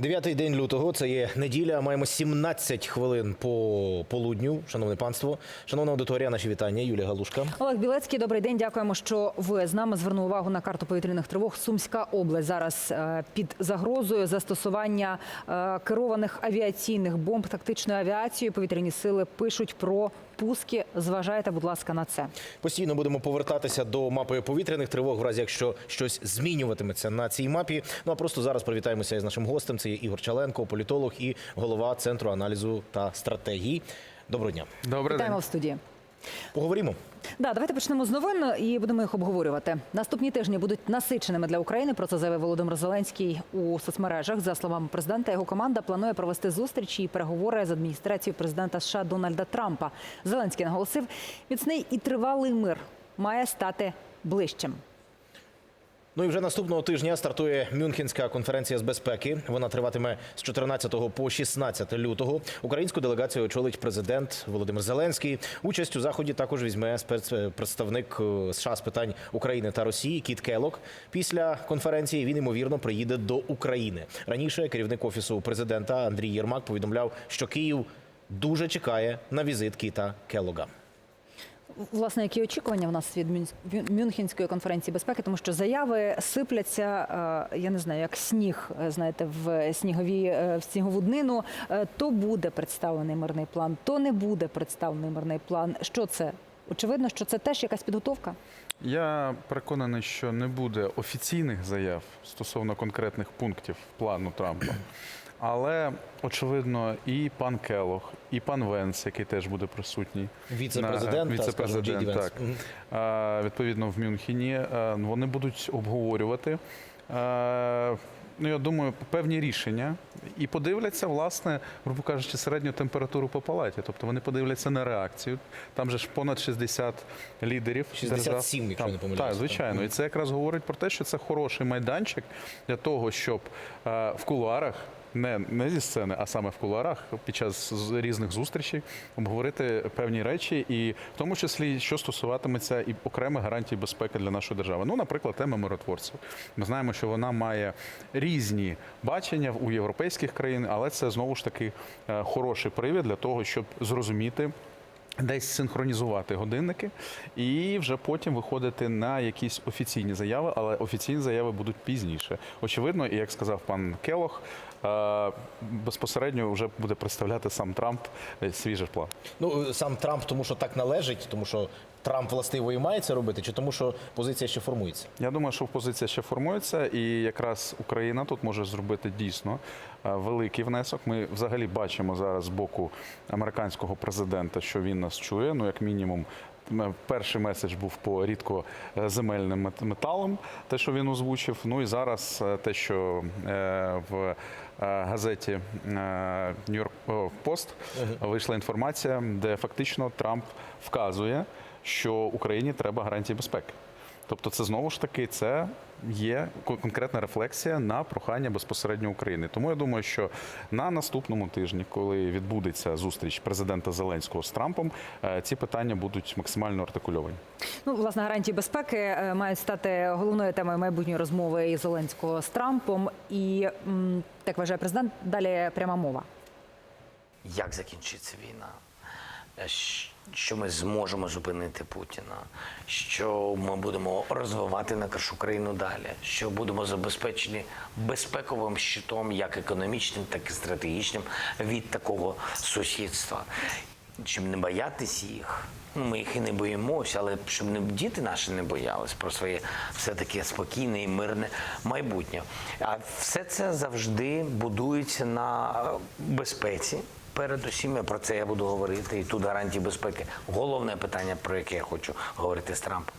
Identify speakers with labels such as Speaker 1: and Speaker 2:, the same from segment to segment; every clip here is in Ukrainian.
Speaker 1: Дев'ятий день лютого, це є неділя. Маємо 17 хвилин по полудню. Шановне панство, шановна аудиторія, наші вітання. Юлія Галушка.
Speaker 2: Олег Білецький, добрий день. Дякуємо, що ви з нами звернули увагу на карту повітряних тривог. Сумська область зараз е, під загрозою застосування е, керованих авіаційних бомб тактичною авіацією. Повітряні сили пишуть про пуски. Зважайте, будь ласка, на це.
Speaker 1: Постійно будемо повертатися до мапи повітряних тривог, в разі якщо щось змінюватиметься на цій мапі. Ну а просто зараз привітаємося із нашим гостем. Це є Ігор Чаленко, політолог і голова центру аналізу та стратегії. Доброго дня.
Speaker 3: Добрий
Speaker 2: Вітаємо
Speaker 3: день.
Speaker 2: в студії.
Speaker 1: Поговоримо.
Speaker 2: Да, давайте почнемо з новин і будемо їх обговорювати. Наступні тижні будуть насиченими для України. Про це заявив Володимир Зеленський у соцмережах. За словами президента, його команда планує провести зустрічі і переговори з адміністрацією президента США Дональда Трампа. Зеленський наголосив, міцний і тривалий мир має стати ближчим.
Speaker 1: Ну і вже наступного тижня стартує Мюнхенська конференція з безпеки. Вона триватиме з 14 по 16 лютого. Українську делегацію очолить президент Володимир Зеленський. Участь у заході також візьме спец- представник е, США з питань України та Росії Кіт Келок. Після конференції він ймовірно приїде до України. Раніше керівник офісу президента Андрій Єрмак повідомляв, що Київ дуже чекає на візит Кіта Келога.
Speaker 2: Власне, які очікування в нас від Мюнхенської конференції безпеки, тому що заяви сипляться, е, я не знаю, як сніг, е, знаєте, в снігові е, в снігову днину. То буде представлений мирний план, то не буде представлений мирний план. Що це? Очевидно, що це теж якась підготовка.
Speaker 3: Я переконаний, що не буде офіційних заяв стосовно конкретних пунктів плану Трампа. Але очевидно, і пан Келох, і пан Венс, який теж буде присутній,
Speaker 1: Віце-президент, Ді
Speaker 3: віце-президент,
Speaker 1: Венс.
Speaker 3: так, відповідно в Мюнхені, е, вони будуть обговорювати. е, Ну, я думаю, певні рішення і подивляться, власне, грубо кажучи, середню температуру по палаті. Тобто вони подивляться на реакцію. Там же ж понад 60 лідерів.
Speaker 1: 67,
Speaker 3: держав.
Speaker 1: якщо
Speaker 3: Там-
Speaker 1: не помиляюсь,
Speaker 3: Так,
Speaker 1: так.
Speaker 3: звичайно. І це якраз говорить про те, що це хороший майданчик для того, щоб е, в кулуарах. Не, не зі сцени, а саме в кулуарах під час різних зустрічей обговорити певні речі, і в тому числі, що стосуватиметься і окремих гарантій безпеки для нашої держави. Ну, наприклад, тема миротворців. Ми знаємо, що вона має різні бачення у європейських країн, але це знову ж таки е, хороший привід для того, щоб зрозуміти. Десь синхронізувати годинники і вже потім виходити на якісь офіційні заяви, але офіційні заяви будуть пізніше. Очевидно, і як сказав пан Келох, е, безпосередньо вже буде представляти сам Трамп е, свій же план.
Speaker 1: Ну сам Трамп, тому що так належить, тому що Трамп властиво і має це робити, чи тому, що позиція ще формується?
Speaker 3: Я думаю, що позиція ще формується, і якраз Україна тут може зробити дійсно великий внесок. Ми взагалі бачимо зараз з боку американського президента, що він нас чує. Ну, як мінімум, перший меседж був по рідкоземельним мет- металам, те, що він озвучив. Ну і зараз е, те, що е, в е, газеті Нью-Йорк Пост вийшла інформація, де фактично Трамп вказує, що Україні треба гарантії безпеки. Тобто, це знову ж таки це є конкретна рефлексія на прохання безпосередньо України. Тому я думаю, що на наступному тижні, коли відбудеться зустріч президента Зеленського з Трампом, е, ці питання будуть максимально артикульовані.
Speaker 2: Ну, власне, гарантії безпеки е, мають стати головною темою майбутньої розмови із Зеленського з Трампом. І так вважає президент. Далі пряма мова.
Speaker 4: як закінчиться війна, Е, що ми зможемо зупинити Путіна, що ми будемо розвивати нашу країну далі, що будемо забезпечені безпековим щитом, як економічним, так і стратегічним від такого сусідства. Щоб не боятися їх. Ну, Ми їх і не боїмося, але щоб не діти наші не боялись про своє все таке спокійне і мирне майбутнє. А все це завжди будується на е, безпеці. Передусім, я про це я буду говорити. І тут гарантії безпеки. Головне питання, про яке я хочу говорити з Трампом,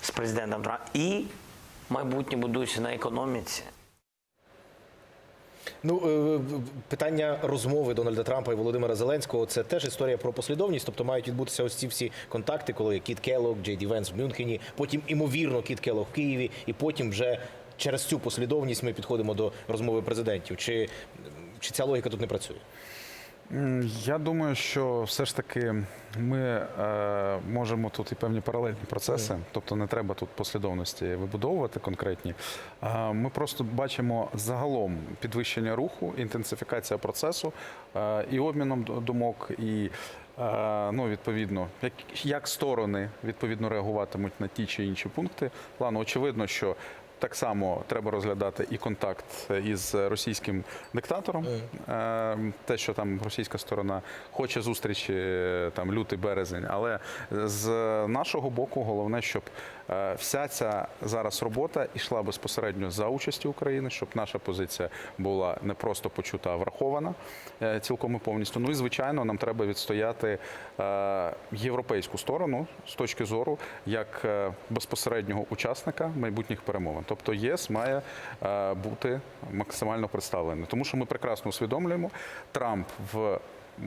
Speaker 4: з президентом Трампом. І майбутнє будується на економіці.
Speaker 1: Ну е, питання розмови Дональда Трампа і Володимира Зеленського це теж історія про послідовність. Тобто мають відбутися ось ці всі контакти, коли Кіт Келлог, Джей Ді Венс в Мюнхені, потім імовірно Кіт Келлог в Києві, і потім вже через цю послідовність ми підходимо до розмови президентів. Чи, чи ця логіка тут не працює?
Speaker 3: Я думаю, що все ж таки ми е, можемо тут і певні паралельні процеси, тобто не треба тут послідовності вибудовувати конкретні. Е, ми просто бачимо загалом підвищення руху, інтенсифікація процесу е, і обміном думок, і е, ну, відповідно, як, як сторони відповідно реагуватимуть на ті чи інші пункти плану. Очевидно, що так само треба розглядати і контакт із російським диктатором. Е, Те, що там російська сторона хоче зустрічі е, там лютий березень, але з нашого боку головне, щоб е, вся ця зараз робота йшла безпосередньо за участі України, щоб наша позиція була не просто почута, а врахована е, цілком і повністю. Ну і звичайно, нам треба відстояти е, європейську сторону з точки зору як е, безпосереднього учасника майбутніх перемовин. Тобто ЄС має е, бути максимально представлений, тому що ми прекрасно усвідомлюємо, Трамп в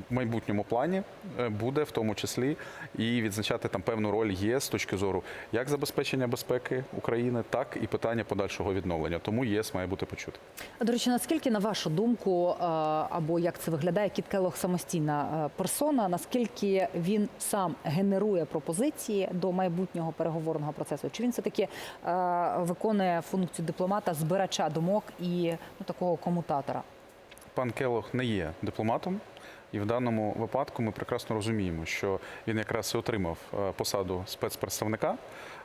Speaker 3: майбутньому плані е, буде в тому числі і відзначати там певну роль ЄС з точки зору як забезпечення безпеки України, так і питання подальшого відновлення. Тому ЄС має бути почути.
Speaker 2: До речі, наскільки, на вашу думку, е, або як це виглядає, Кіт Келлог самостійна е, персона, наскільки він сам генерує пропозиції до майбутнього переговорного процесу? Чи він все-таки е, виконує функцію дипломата, збирача думок і ну, такого комутатора?
Speaker 3: Пан Келох не є дипломатом. І в даному випадку ми прекрасно розуміємо, що він якраз і отримав е, посаду спецпредставника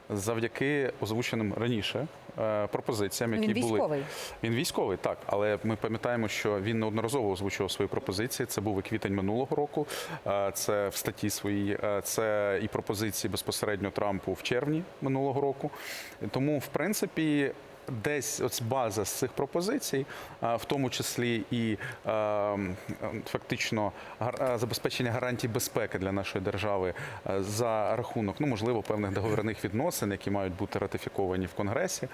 Speaker 3: завдяки озвученим раніше е, пропозиціям, які
Speaker 2: він
Speaker 3: були
Speaker 2: військовий.
Speaker 3: Він військовий, так, але ми пам'ятаємо, що він неодноразово озвучував свої пропозиції. Це був і квітень минулого року. е, Це в статті своїй, це і пропозиції безпосередньо Трампу в червні минулого року. Тому, в принципі. Десь ось база з цих пропозицій, в тому числі і фактично забезпечення гарантій безпеки для нашої держави за рахунок, ну можливо, певних договірних відносин, які мають бути ратифіковані в Конгресі.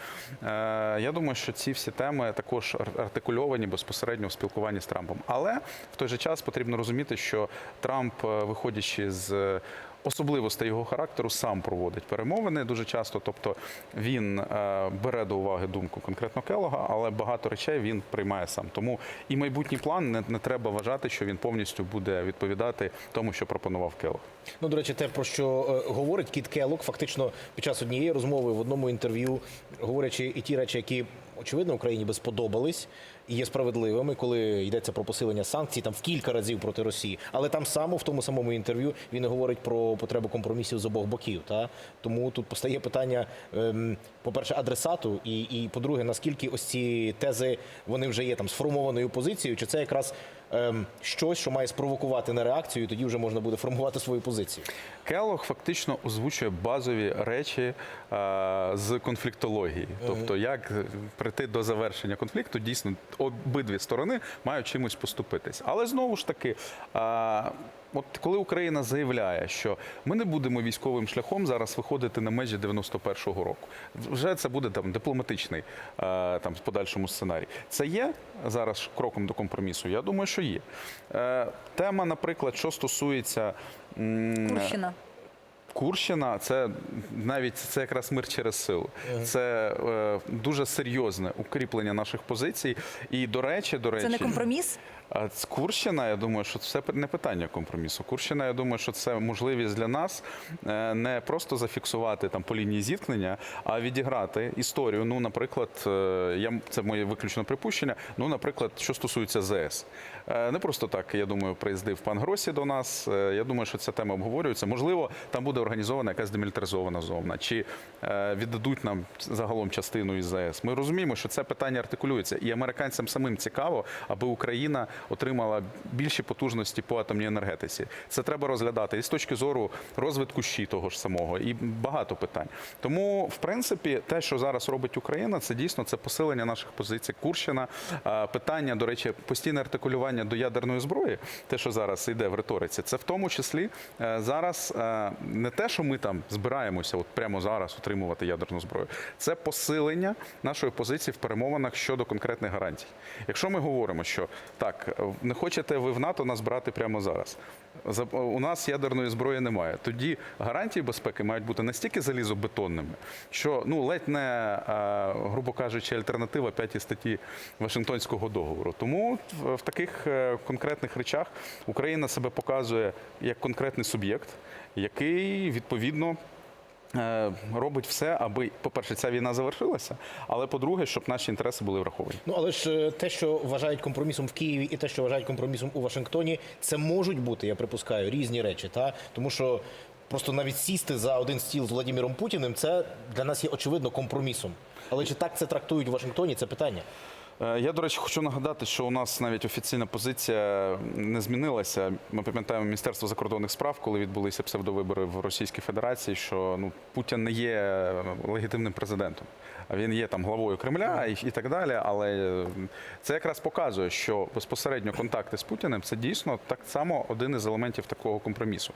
Speaker 3: Я думаю, що ці всі теми також артикульовані безпосередньо в спілкуванні з Трампом. Але в той же час потрібно розуміти, що Трамп, е, виходячи з особливостей його характеру, сам проводить перемовини дуже часто. Тобто він е, бере до уваги думку конкретно Келога, але багато речей він приймає сам. Тому і майбутній план не, не треба вважати, що він повністю буде відповідати тому, що пропонував Келог.
Speaker 1: Ну, до речі, те, про що е, говорить Кіт Келлок, фактично під час однієї розмови в одному інтерв'ю, говорячи і ті речі, які очевидно Україні би сподобались і є справедливими, коли йдеться про посилення санкцій там в кілька разів проти Росії. Але там само в тому самому інтерв'ю він говорить про потребу компромісів з обох боків. Та тому тут постає питання, ем, по-перше, адресату, і, і по-друге, наскільки ось ці тези вони вже є там сформованою позицією, чи це якраз щось, що має спровокувати на реакцію, і тоді вже можна буде формувати свою позицію.
Speaker 3: Келог фактично озвучує базові речі а, з конфліктології, тобто як прийти до завершення конфлікту, дійсно обидві сторони мають чимось поступитись. Але знову ж таки. е, От коли Україна заявляє, що ми не будемо військовим шляхом зараз виходити на межі 91-го року, вже це буде там дипломатичний е, там в подальшому сценарій. Це є зараз кроком до компромісу? Я думаю, що є. Е, Тема, наприклад, що стосується м,
Speaker 2: Курщина.
Speaker 3: Курщина це навіть це якраз мир через силу. Це е, дуже серйозне укріплення наших позицій. І до речі, до речі,
Speaker 2: Це не компроміс?
Speaker 3: Курщина, я думаю, що це не питання компромісу. Курщина, я думаю, що це можливість для нас е, не просто зафіксувати там по лінії зіткнення, а відіграти історію. Ну, наприклад, е, я це моє виключне припущення. Ну, наприклад, що стосується ЗС, Е, не просто так. Я думаю, приїздив пан Гросі до нас. Я думаю, що ця тема обговорюється. Можливо, там буде організована якась демілітаризована зона, чи віддадуть нам загалом частину із ЗС. Ми розуміємо, що це питання артикулюється, і американцям самим цікаво, аби Україна отримала більші потужності по атомній енергетиці. Це треба розглядати і з точки зору розвитку щі того ж самого, і багато питань. Тому, в принципі, те, що зараз робить Україна, це дійсно це посилення наших позицій. Курщина питання, до речі, постійне артикулювання до ядерної зброї, те, що зараз йде в риториці, це в тому числі е, зараз е, не те, що ми там збираємося, от прямо зараз отримувати ядерну зброю, це посилення нашої позиції в перемовинах щодо конкретних гарантій. Якщо ми говоримо, що так, не хочете ви в НАТО нас брати прямо зараз. За- У нас ядерної зброї немає. Тоді гарантії безпеки мають бути настільки залізобетонними, що ну ледь не, грубо кажучи, альтернатива п'ятій статті Вашингтонського договору. Тому в, в таких е, конкретних речах Україна себе показує як конкретний суб'єкт, який відповідно. Е, Робить все, аби, по-перше, ця війна завершилася, але по-друге, щоб наші інтереси були враховані.
Speaker 1: Ну але ж е, те, що вважають компромісом в Києві, і те, що вважають компромісом у Вашингтоні, це можуть бути, я припускаю, різні речі. Та тому що просто навіть сісти за один стіл з Владимиром Путіним, це для нас є очевидно компромісом. Але чи так це трактують у Вашингтоні? Це питання.
Speaker 3: Е, Я, до речі, хочу нагадати, що у нас навіть офіційна позиція не змінилася. Ми пам'ятаємо Міністерство закордонних справ, коли відбулися псевдовибори в Російській Федерації, що ну Путін не є легітимним президентом. Він є там главою Кремля і, і так далі. Але е, це якраз показує, що безпосередньо контакти з Путіним це дійсно так само один із елементів такого компромісу.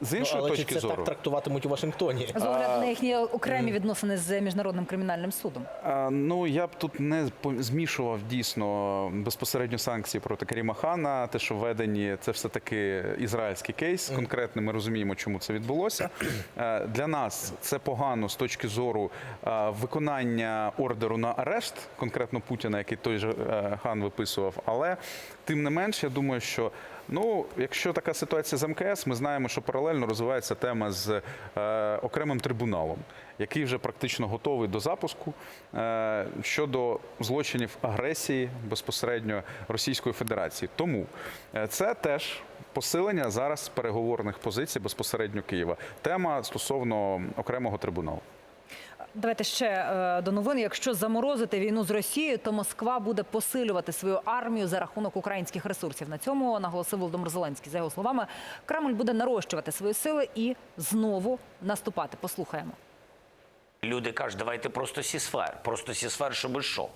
Speaker 3: З
Speaker 1: Ну,
Speaker 3: іншої
Speaker 1: але чи
Speaker 3: точки
Speaker 1: це
Speaker 3: зору,
Speaker 1: так трактуватимуть у Вашингтоні?
Speaker 2: З огляду на їхні окремі відносини з міжнародним кримінальним судом.
Speaker 3: А, Ну я б тут не по- змішував дійсно безпосередньо санкції проти Каріма Хана. Те, що введені, це все таки ізраїльський кейс. Конкретно ми розуміємо, чому це відбулося. Е, Для нас це погано з точки зору е, виконання ордеру на арешт, конкретно Путіна, який той же е, хан виписував. Але тим не менш, я думаю, що Ну, якщо така ситуація з МКС, ми знаємо, що паралельно розвивається тема з е, окремим трибуналом, який вже практично готовий до запуску е, щодо злочинів агресії безпосередньо Російської Федерації. Тому е, це теж посилення зараз переговорних позицій безпосередньо Києва. Тема стосовно окремого трибуналу.
Speaker 2: Давайте ще е, до новин. Якщо заморозити війну з Росією, то Москва буде посилювати свою армію за рахунок українських ресурсів. На цьому наголосив Володимир Зеленський. За його словами, Кремль буде нарощувати свої сили і знову наступати. Послухаємо.
Speaker 4: Люди кажуть, давайте просто сісфер. Просто сісфер, щоб що?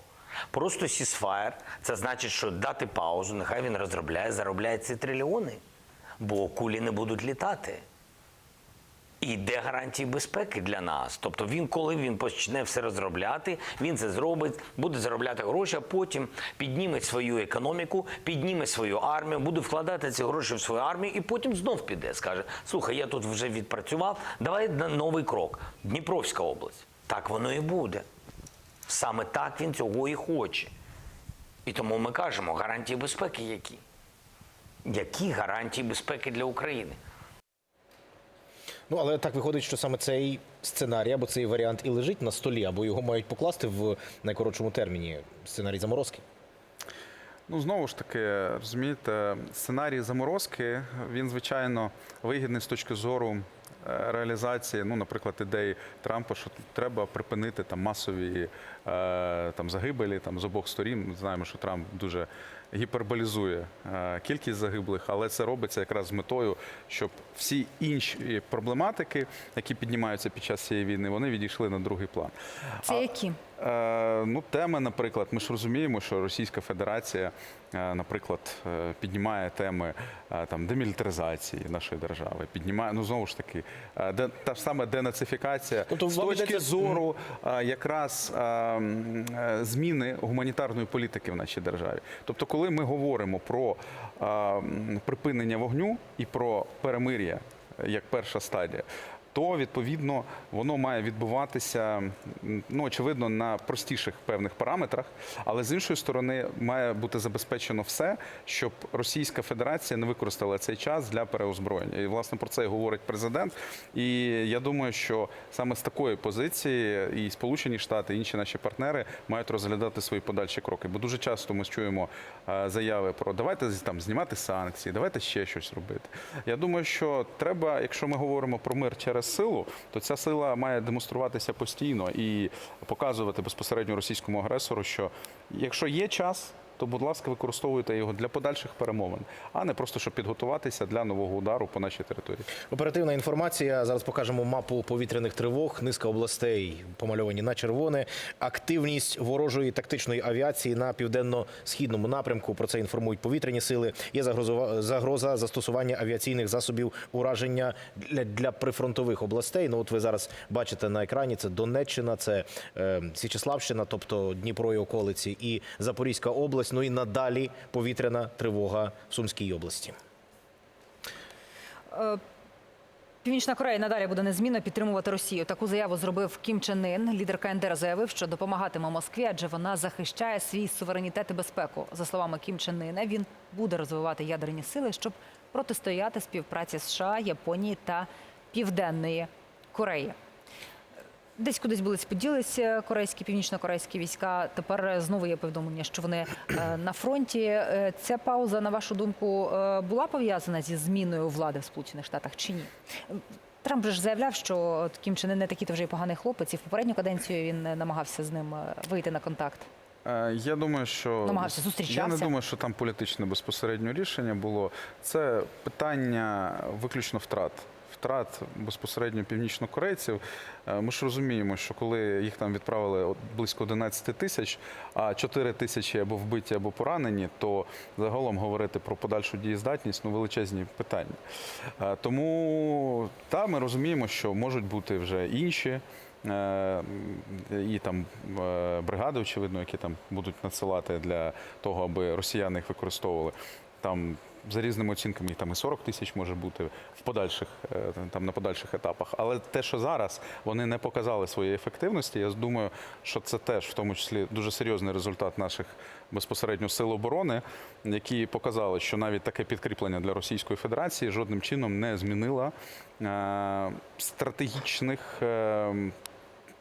Speaker 4: Просто сісфер це значить, що дати паузу, нехай він розробляє, заробляє ці трильйони, бо кулі не будуть літати. І де гарантії безпеки для нас? Тобто він, коли він почне все розробляти, він це зробить, буде заробляти гроші, а потім підніме свою економіку, підніме свою армію, буде вкладати ці гроші в свою армію, і потім знов піде. Скаже: слухай, я тут вже відпрацював, давай на новий крок. Дніпровська область. Так воно і буде. Саме так він цього і хоче. І тому ми кажемо, гарантії безпеки які? Які гарантії безпеки для України?
Speaker 1: Ну але так виходить, що саме цей сценарій або цей варіант і лежить на столі, або його мають покласти в найкоротшому терміні сценарій заморозки.
Speaker 3: Ну, знову ж таки, розумієте, сценарій заморозки, він, звичайно, вигідний з точки зору е, реалізації, ну, наприклад, ідеї Трампа, що треба припинити там масові е, там, загибелі там, з обох сторін. Ми знаємо, що Трамп дуже гіперболізує е, кількість загиблих, але це робиться якраз з метою, щоб всі інші проблематики, які піднімаються під час цієї війни, вони відійшли на другий план.
Speaker 2: Це які?
Speaker 3: Е, Ну, теми, наприклад, ми ж розуміємо, що Російська Федерація, е, наприклад, піднімає теми там демілітаризації нашої держави, піднімає, ну знову ж таки, де та ж саме денацифікація
Speaker 1: Тобто
Speaker 3: з точки
Speaker 1: йдеться-
Speaker 3: зору якраз е, м, е, зміни гуманітарної політики в нашій державі. Тобто, коли ми говоримо про е, припинення вогню і про перемир'я як перша стадія. То відповідно воно має відбуватися ну очевидно на простіших певних параметрах, але з іншої сторони має бути забезпечено все, щоб Російська Федерація не використала цей час для переозброєння. І власне про це і говорить президент. І я думаю, що саме з такої позиції і Сполучені Штати, і інші наші партнери мають розглядати свої подальші кроки. Бо дуже часто ми чуємо е, заяви про давайте там знімати санкції, давайте ще щось робити. Я думаю, що треба, якщо ми говоримо про мир через силу, то ця сила має демонструватися постійно і показувати безпосередньо російському агресору, що якщо є час. То, будь ласка, використовуйте його для подальших перемовин, а не просто щоб підготуватися для нового удару по нашій території.
Speaker 1: Оперативна інформація. Зараз покажемо мапу повітряних тривог. Низка областей помальовані на червоне. Активність ворожої тактичної авіації на південно-східному напрямку. Про це інформують повітряні сили. Є загрозова- загроза застосування авіаційних засобів ураження для, прифронтових областей. Ну от ви зараз бачите на екрані. Це Донеччина, це е, Січеславщина, тобто Дніпро і околиці, і Запорізька область. Область. Ну і надалі повітряна тривога в Сумській області.
Speaker 2: Північна Корея надалі буде незмінно підтримувати Росію. Таку заяву зробив Кім Чен Ін. Лідер КНДР заявив, що допомагатиме Москві, адже вона захищає свій суверенітет і безпеку. За словами Кім Чен Іна, він буде розвивати ядерні сили, щоб протистояти співпраці США, Японії та Південної Кореї. Десь кудись були поділися корейські, північно-корейські війська. Тепер знову є повідомлення, що вони е, на фронті. Е, Ця пауза, на вашу думку, е, була пов'язана зі зміною влади в Сполучених Штатах чи ні? Трамп же ж заявляв, що Кім Чен не такий то вже й поганий хлопець, і в попередню каденцію він е, намагався з ним е, вийти на контакт.
Speaker 3: Е, Я думаю, що
Speaker 2: Намагався,
Speaker 3: Я не думаю, що там політичне безпосередньо рішення було. Це питання виключно втрат. Втрат безпосередньо північнокорейців. Е, Ми ж розуміємо, що коли їх там відправили близько 11 тисяч, а 4 тисячі або вбиті, або поранені, то загалом говорити про подальшу дієздатність ну величезні питання. Е, Тому та ми розуміємо, що можуть бути вже інші. Е, і там бригади, очевидно, які там будуть надсилати для того, аби росіяни їх використовували. Там за різними оцінками там і 40 тисяч може бути в подальших е, там на подальших етапах. Але те, що зараз вони не показали своєї ефективності, я думаю, що це теж в тому числі дуже серйозний результат наших безпосередньо сил оборони, які показали, що навіть таке підкріплення для Російської Федерації жодним чином не змінило е, стратегічних. е,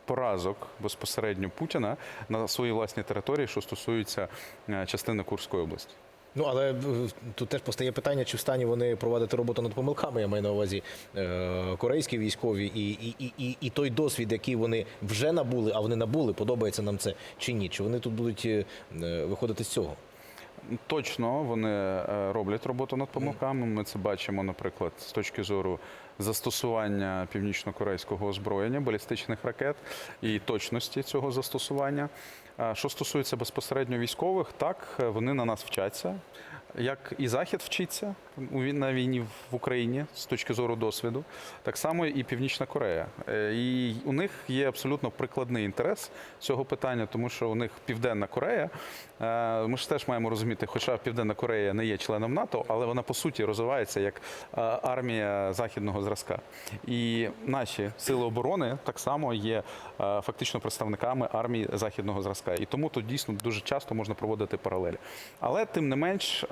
Speaker 3: поразок безпосередньо Путіна на своїй власній території, що стосується е, частини Курської області.
Speaker 1: Ну але е, тут теж постає питання, чи в стані вони проводити роботу над помилками. Я маю на увазі е, корейські військові, і, і, і, і, і той досвід, який вони вже набули, а вони набули, подобається нам це чи ні? Чи вони тут будуть е, виходити з цього?
Speaker 3: Точно вони е, роблять роботу над помилками. Ми це бачимо, наприклад, з точки зору застосування північно-корейського озброєння, балістичних ракет і точності цього застосування. Що стосується безпосередньо військових, так е, вони на нас вчаться. Як і Захід вчиться на війні в Україні з точки зору досвіду, так само і Північна Корея. Е, І у них є абсолютно прикладний інтерес цього питання, тому що у них Південна Корея. е, Ми ж теж маємо розуміти, хоча Південна Корея не є членом НАТО, але вона по суті розвивається як е, армія західного зразка. І наші сили оборони так само є фактично представниками армії західного зразка. І тому тут дійсно дуже часто можна проводити паралелі. Але тим не менш,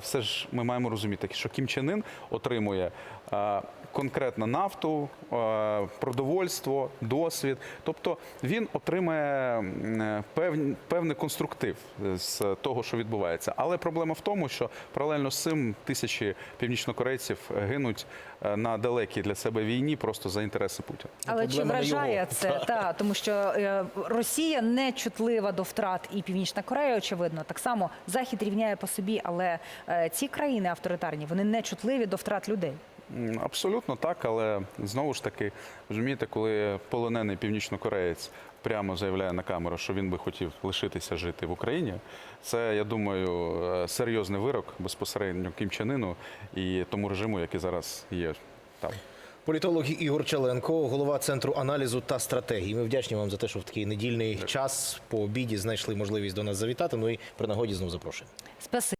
Speaker 3: все ж ми маємо розуміти, що Кім Чен Ын отримує конкретно нафту, е, продовольство, досвід. Тобто він отримає е, певний конструктив з того, що відбувається. Але проблема в тому, що паралельно з цим тисячі північнокорейців гинуть е, на далекій для себе війні просто за інтереси Путіна.
Speaker 2: Але чи вражає
Speaker 1: його.
Speaker 2: це? Та, тому що е, Росія не чутлива до втрат, і Північна Корея, очевидно, так само Захід рівняє по собі, але е, ці країни авторитарні вони не чутливі до втрат людей.
Speaker 3: Абсолютно так, але знову ж таки, розумієте, коли полонений північнокореєць прямо заявляє на камеру, що він би хотів лишитися жити в Україні, це, я думаю, е, серйозний вирок безпосередньо Кім Чен і тому режиму, який зараз є там.
Speaker 1: Політолог Ігор Челенко, голова центру аналізу та стратегії. Ми вдячні вам за те, що в такий недільний час по обіді знайшли можливість до нас завітати. Ну і при нагоді знов запрошуємо.
Speaker 2: Спасибі.